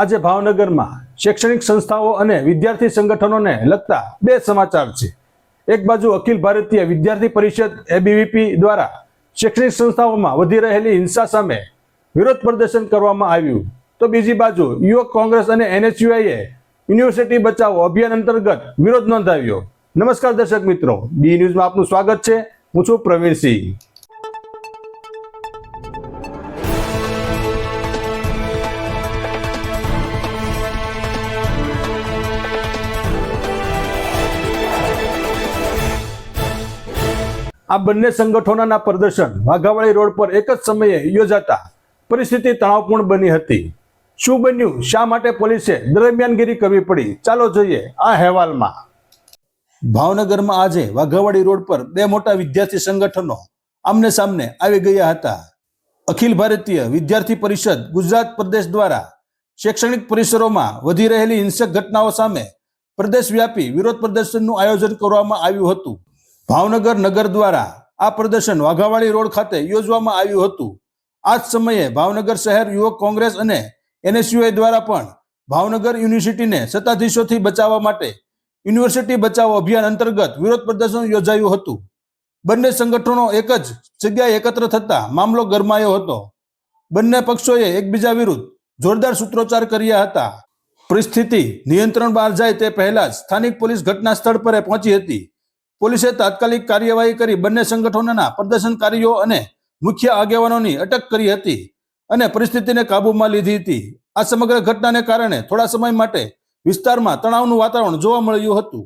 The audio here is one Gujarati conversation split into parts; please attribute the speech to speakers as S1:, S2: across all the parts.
S1: આજે ભાવનગરમાં શૈક્ષણિક સંસ્થાઓ અને વિદ્યાર્થી સંગઠનોને લગતા બે સમાચાર છે. એક બાજુ અખિલ ભારતીય વિદ્યાર્થી પરિષદ એબીવીપી દ્વારા શૈક્ષણિક સંસ્થાઓમાં વધી રહેલી હિંસા સામે વિરોધ પ્રદર્શન કરવામાં આવ્યું. તો બીજી બાજુ યુવક કોંગ્રેસ અને એનએચયુઆઈએ યુનિવર્સિટી બચાવો અભિયાન અંતર્ગત વિરોધ નોંધાવ્યો. નમસ્કાર દર્શક મિત્રો. બી ન્યૂઝમાં આપનું સ્વાગત છે. હું છું પ્રવીણસિંહ. આ બંને સંગઠનોના પ્રદર્શન વાઘાવાળી રોડ પર એક જ સમયે યોજાતા પરિસ્થિતિ તણાવપૂર્ણ બની હતી. શું બન્યું? શા માટે પોલીસે દરમિયાનગીરી કરવી પડી? ચાલો જોઈએ આ અહેવાલમાં. ભાવનગરમાં આજે વાઘાવાડી રોડ પર બે મોટા વિદ્યાર્થી સંગઠનો આમને સામને આવી ગયા હતા. અખિલ ભારતીય વિદ્યાર્થી પરિષદ ગુજરાત પ્રદેશ દ્વારા શૈક્ષણિક પરિસરોમાં વધી રહેલી હિંસક ઘટનાઓ સામે પ્રદેશવ્યાપી વિરોધ પ્રદર્શનનું આયોજન કરવામાં આવ્યું હતું. ભાવનગર નગર દ્વારા આ પ્રદર્શન વાઘાવાડી રોડ ખાતે યોજવામાં આવ્યું હતું. આ જ સમયે ભાવનગર શહેર યુવક કોંગ્રેસ અને એનએસયુઆઈ દ્વારા પણ ભાવનગર યુનિવર્સિટીને સત્તાધીશોથી બચાવવા માટે યુનિવર્સિટી બચાવો અભિયાન અંતર્ગત વિરોધ પ્રદર્શન યોજાયું હતું. બંને સંગઠનો એક જ જગ્યાએ એકત્ર થતા મામલો ગરમાયો હતો. બંને પક્ષોએ એકબીજા વિરુદ્ધ જોરદાર સૂત્રોચ્ચાર કર્યા હતા. પરિસ્થિતિ નિયંત્રણ બહાર જાય તે પહેલા જ સ્થાનિક પોલીસ ઘટના સ્થળ પર પહોંચી હતી. પોલીસે તાત્કાલિક કાર્યવાહી કરી બંને સંગઠનોના પ્રદર્શનકારીઓ અને મુખ્ય આગેવાનોની અટક કરી હતી અને પરિસ્થિતિને કાબૂમાં લીધી હતી. આ સમગ્ર ઘટનાને કારણે થોડા સમય માટે વિસ્તારમાં તણાવનું વાતાવરણ જોવા મળ્યું હતું.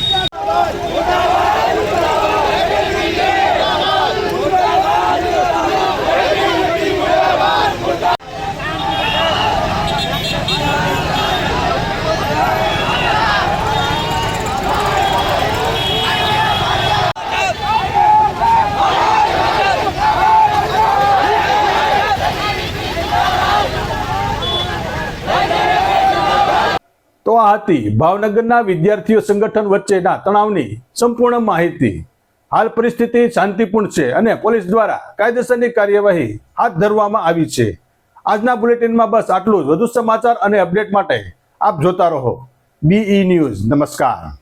S1: জিন্দাবাদ તો આ હતી ભાવનગરના વિદ્યાર્થીઓ સંગઠન વચ્ચેના તણાવની સંપૂર્ણ માહિતી. હાલ પરિસ્થિતિ શાંતિપૂર્ણ છે અને પોલીસ દ્વારા કાયદેસરની કાર્યવાહી હાથ ધરવામાં આવી છે. આજના બુલેટિનમાં બસ આટલું જ. વધુ સમાચાર અને અપડેટ માટે આપ જોતા રહો. બીઈ ન્યૂઝ નમસ્કાર.